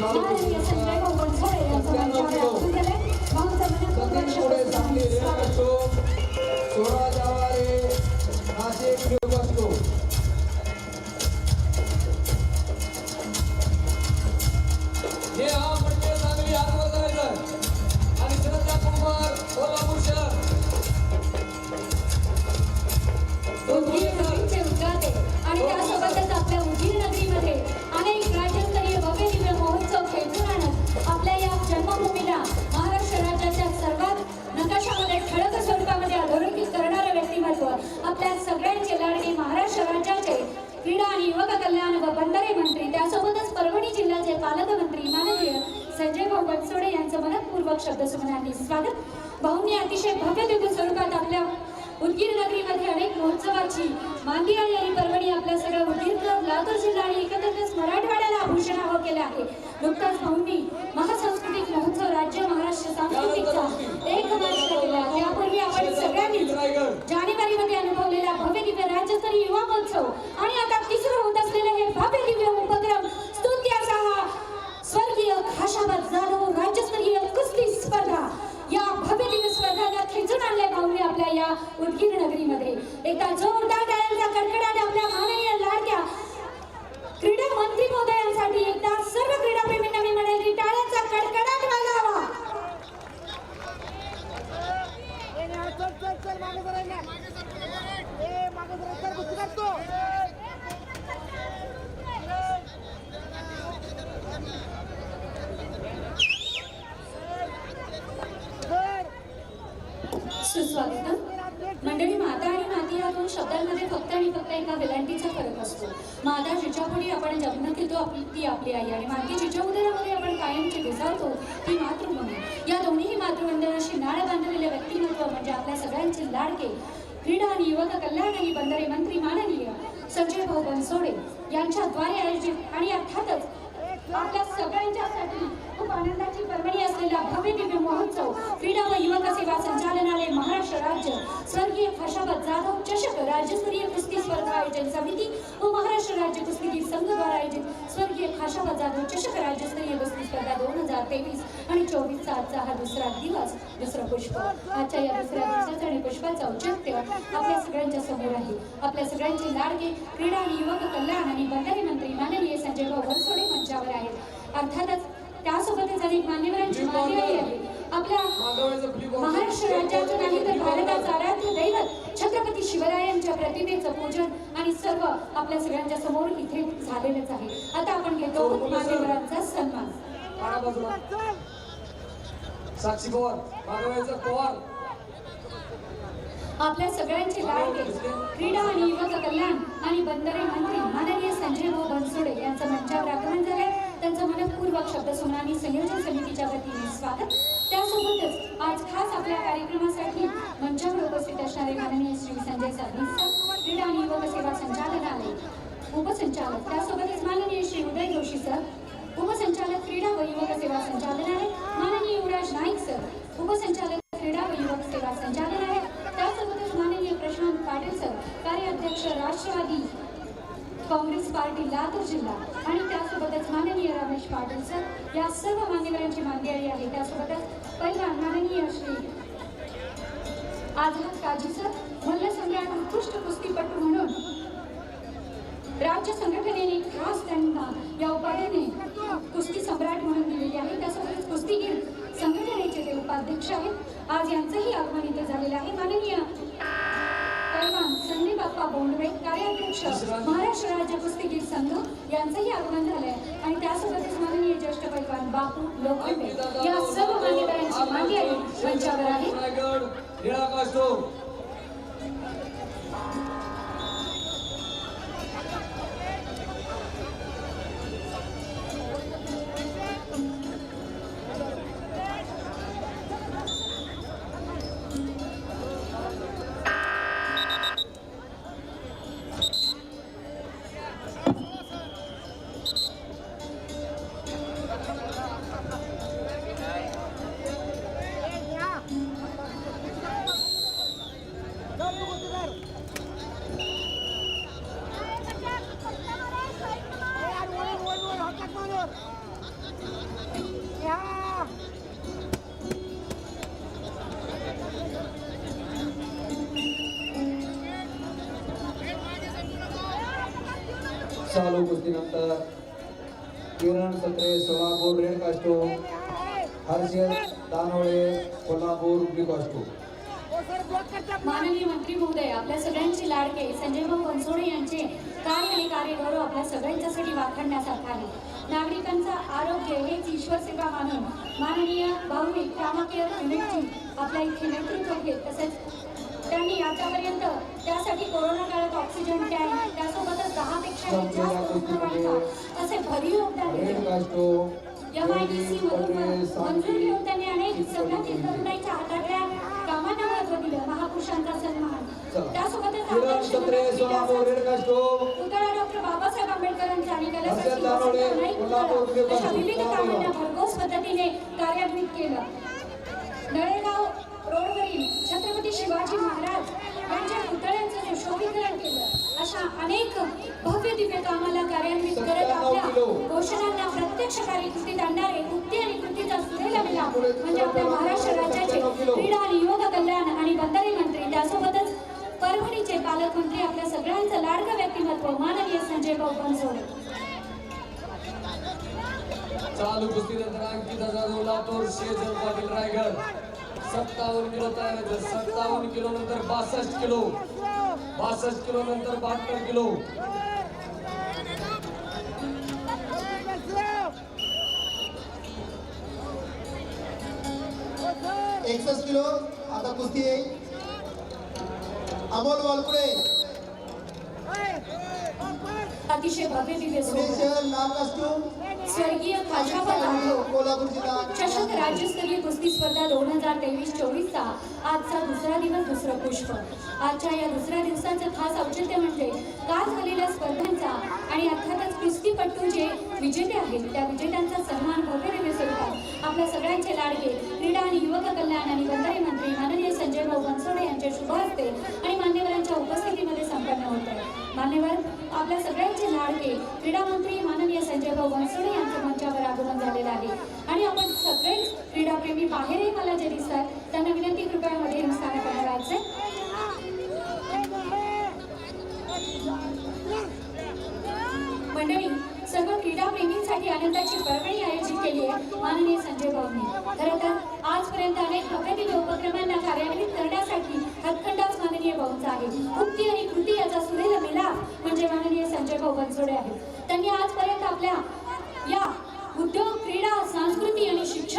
妈 क्रीडा आणि युवक कल्याण व बंदरे मंत्री त्यासोबतच परभणी जिल्ह्याचे पालकमंत्री माननीय संजय भाऊ बनसोडे यांचं मनपूर्वक शब्दसुमनांनी स्वागत. भाऊंनी अतिशय भव्य दिव्य स्वरूपात आपल्या उदगीर नगरीमध्ये अनेक महोत्सवाची मांदियाळी आणि परभणी आपल्या सगळ्या उदगीरकर लातूर जिल्हा आणि एकंदरीतच मराठवाड्याला आभूषणावं केलं आहे. नुकताच भाऊंनी महासांस्कृतिक महोत्सव राज्य महाराष्ट्र सांस्कृतिकचा एक वर्ष केला त्यापूर्वी आपण सगळ्यांनी जानेवारी मध्ये अनुभवलेला भव्य दिव्य राज्यस्तरीय युवा महोत्सव आणि आता तिसरं होत असलेलं हे भव्य दिव्य उपक्रम स्तुत्य असा हा स्वर्गीय खाशाबाद जाधव राज्यस्तरीय कुस्ती स्पर्धा या भव्य दिव्य स्पर्धाला खेचून आणले भाऊने आपल्या या उदगीर नगरीमध्ये एकदा जोरदार टाळ्यांचा कडकडाट आपल्या माननीय लाडक्या क्रीडा मंत्री महोदयांसाठी एकदा सर्व क्रीडाप्रेमींना मी म्हणेल की टाळ्यांचा कडकडाट वाजावा ए, नाही, चल चल चल मागे जरा ये. ए मागे जरा चल कुस्ती करतो सर सुस्वागतम मंडळी माता आणि माती या दोन शब्दांमध्ये फक्त आणि फक्त एका वेलांटीचा फरक असतो. माता जिच्यापुढे आपण जन्म घेतो आपली ती आपली आई आणि माती जिच्या उदरामध्ये आपण कायमची विसावतो ती मातृभूमी. या दोन्ही मातृवंदनाशी नाळ बांधलेले व्यक्तिमत्व म्हणजे आपल्या सगळ्यांचे लाडके. क्रीडा आणि युवक कल्याण आणि बंदरे मंत्री माननीय संजय भाऊ बनसोडे यांच्याद्वारे आयोजित आणि अर्थातच आपल्या सगळ्यांच्यासाठी खूप आनंदाची पर्वणी असलेला भव्य दिव्य महोत्सव क्रीडा व युवक सेवा संचालनालय महाराष्ट्र राज्य स्वर्गीय खशाबत जाधव चषक राज्यस्तरीय कुस्ती स्पर्धा आयोजन समिती व महाराष्ट्र राज्य कुस्तीगीर संघद्वारा आयोजित स्वर्गीय खाशाबत जाधव चषक राज्यस्तरीय कुस्ती स्पर्धा दोन हजार तेवीस आणि चोवीसचा आजचा हा दुसरा दिवस दुसरं पुष्प. आजच्या या दुसऱ्या दिवसाचं आणि पुष्पाचं औचित्य आपल्या सगळ्यांच्या समोर आहे. आपल्या सगळ्यांचे लाडके क्रीडा आणि युवक कल्याण आणि बंदरे मंत्री माननीय संजय भाऊ बनसोडे मंचावर आहेत. अर्थातच त्यासोबतच अनेक मान्यवरांची मांदियाळी आहे. आपल्या महाराष्ट्र राज्याचं नाही तर भारताचं आराध्य दैवत छत्रपती शिवरायांच्या प्रतिमेचं पूजन आणि सर्व आपल्या सगळ्यांच्या समोर इथे झालेलंच आहे. आता आपण घेतो मान्यवरांचा सन्मान. साक्षी पवार मागवायचं पवार. आपल्या सगळ्यांचे लाडके क्रीडा आणि युवक कल्याण आणि बंदरे मंत्री माननीय संजय भाऊ बनसोडे यांचं मंचावर आगमन झाले त्यांचं मनपूर्वक शब्दसुमनानी संयोजन समितीच्या वतीने स्वागत. त्यासोबतच आज खास आपल्या कार्यक्रमासाठी मंचावर उपस्थित असणारे माननीय श्री संजय सर क्रीडा आणि युवक सेवा संचालनालय उपसंचालक त्यासोबतच माननीय श्री उदय जोशी सर उपसंचालक क्रीडा व युवक सेवा संचालनालय माननीय युवराज नाईक सर उपसंचालक क्रीडा व युवक सेवा संचालनालय त्यासोबतच माननीय प्रशांत पाटील सर कार्याध्यक्ष राष्ट्रवादी काँग्रेस पार्टी लातूर जिल्हा आणि त्यासोबतच माननीय रमेश पाटील सर या सर्व मान्यवरांची मांदियाळी आहे. त्यासोबतच पहिला माननीय श्री आझाद काजी सर मल्लसम्राट उत्कृष्ट कुस्तीपटू म्हणून राज्य संघटनेने खास त्यांना या उपाधीने कुस्ती सम्राट म्हणून दिलेली आहे. त्यासोबतच कुस्तीगीर संघटनेचे ते उपाध्यक्ष आहेत. आज यांचंही आगमन इथे झालेलं आहे. माननीय पैलवान बाप्पा बोंडवे कार्याध्यक्ष महाराष्ट्र राज्य कुस्तीगीर संघ यांचंही आगमन झालंय. आणि त्यासोबतच माननीय ज्येष्ठ पैलवान बापू लोखंडे या सर्व मान्यवरांची मांदियाळी मंचावर आहे. चालू कुस्तीनंतर किरण सत्रे सोलापूर रेड कास्टो हर्षद दानोळे कोल्हापूर कास्टो. माननीय मंत्री महोदय आपल्या सगळ्यांचे लाडके संजय भाऊ बनसोडे यांचे कार्य आणि कार्यगौरव आपल्या सगळ्यांच्यासाठी वाखाणण्यासारखा आहे. नागरिकांचं आरोग्य हेच ईश्वर सेवा मानून माननीय भाऊनी कामाकेअर युनिटची आपल्या इथे नेतृत्व घेत तसेच त्यांनी आतापर्यंत त्यासाठी कोरोना काळात ऑक्सिजन टँक त्यासोबतच दहापेक्षा जास्त रुग्णवाहिका असे भरीव योगदान रेड दिले कास्टो एमआयडीसी मधून मंजूर घेऊन त्यांनी अनेक सवलती तरुणाईच्या हातातल्या कामांना महत्त्व दिलं महापुरुषांचा सन्मान त्यासोबतच पुतळा डॉक्टर बाबासाहेब आंबेडकरांचा आणि विभाग. अशा विविध कामांना भरघोस पद्धतीने कार्यान्वित केलं. नळेगाव रोडवरील छत्रपती शिवाजी महाराज यांच्या पुतळ्यांचं सुशोभीकरण केलं. अशा अनेक भव्य दिव्य कामाला आपल्या प्रत्यक्षकारी कृतीत आणणारे कृती आणि कृतीत असलेला मिलाप म्हणजे आपल्या महाराष्ट्र राज्याचे क्रीडा आणि युवक कल्याण आणि बंदरे मंत्री त्यासोबतच परभणीचे पालकमंत्री आपल्या सगळ्यांचं लाडकं व्यक्तिमत्व माननीय संजय भाऊ बनसोडे. चालू कुस्तीनंतर अंकिता जाधव लातूर शेजल पाटील रायगड. सत्तावन्न किलो तयार सत्तावन्न किलो नंतर बासष्ट किलो. बासष्ट किलो नंतर बहात्तर किलो. एकसष्ट किलो. आता कुस्ती आहे. अमोल वालपुडे अतिशय भव्य दिव्य पुणे सोहळा शहर लाल कास्ट्यूम स्वर्गीय जाधव कोल्हापूर जिल्हा. चषक राज्यस्तरीय कुस्ती स्पर्धा दोन हजार तेवीस चोवीसचा आजचा दुसरा दिवस दुसरं पुष्प. आजच्या या दुसऱ्या दिवसाचं खास औचित्य म्हणजे काल झालेल्या स्पर्धांचा आणि अर्थातच कुस्तीपट्टू जे विजेते आहेत त्या विजेत्यांचा सन्मान भव्य दिव्य स्वरूपात आपल्या सगळ्यांचे लाडके क्रीडा आणि युवक कल्याण आणि बंदरे मंत्री माननीय संजय भाऊ बनसोडे यांच्या शुभ हस्ते आणि मान्यवरांच्या उपस्थितीमध्ये संपन्न होत आहे मान्यवर आपल्या सगळ्यांचे लाडके क्रीडा मंत्री माननीय संजय भाऊ बनसोडे यांचं मंचावर आगमन झालेलं आहे. आणि आपण सगळे क्रीडाप्रेमी बाहेरही मला जे दिसतात त्यांना विनंती कृपया मध्ये स्थान करायचे मंडळी सर्व क्रीडाप्रेमींसाठी आनंदाची पर्वणी आयोजित केली आहे. माननीय संजय भाऊंनी. खरं तर आजपर्यंत अनेक भव्य उपक्रमांना कार्यान्वित करण्यासाठी हतखंडाच माननीय भाऊंचा आहे. कृती आणि कृती याचा सुरेल मिलाप म्हणजे माननीय संजय भाऊ बनसोडे आहेत. त्यांनी आजपर्यंत आपल्या या उद्योग क्रीडा संस्कृती आणि शिक्षण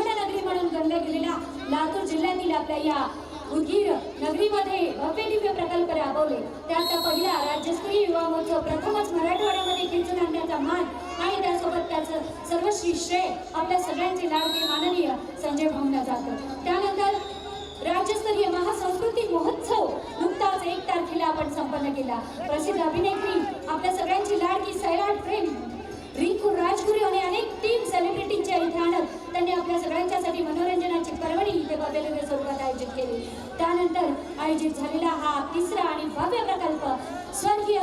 करण्यात गेलेल्या लातूर जिल्ह्यातील आपल्या या उदगीर नगरीमध्ये भव्य दिव्य प्रकल्प राबवले. त्यात पहिला राज्यस्तरीय युवा महोत्सव प्रथमच मराठवाड्यामध्ये खेचून आणण्याचा मान आणि त्यासोबत त्याचं सर्वश्री श्रेय आपल्या सगळ्यांचे लाडके माननीय संजय भाऊंना जातं. त्यानंतर राज्यस्तरीय महासंस्कृती महोत्सव नुकताच एक तारखेला आपण संपन्न केला. प्रसिद्ध अभिनेत्री आपल्या सगळ्यांची लाडकी सैराट प्रेम मुलांसाठी मनोरंजनाची पर्वणी इथे बदललेल्या स्वरूपात आयोजित केली. त्यानंतर आयोजित झालेला हा तिसरा आणि भव्य प्रकल्प स्वर्गीय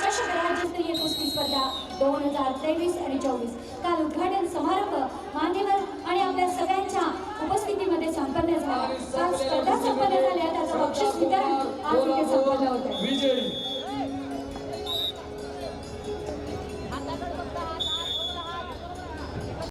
चषक राज्यस्तरीय कुस्ती स्पर्धा दोन हजार तेवीस आणि चोवीस. काल उद्घाटन समारंभ मान्यवर आणि आपल्या सगळ्यांच्या उपस्थितीमध्ये संपन्न झाला. काल स्पर्धा संपन्न झाल्या त्याचं बक्षीस वितरण आज इथे संपन्न होतं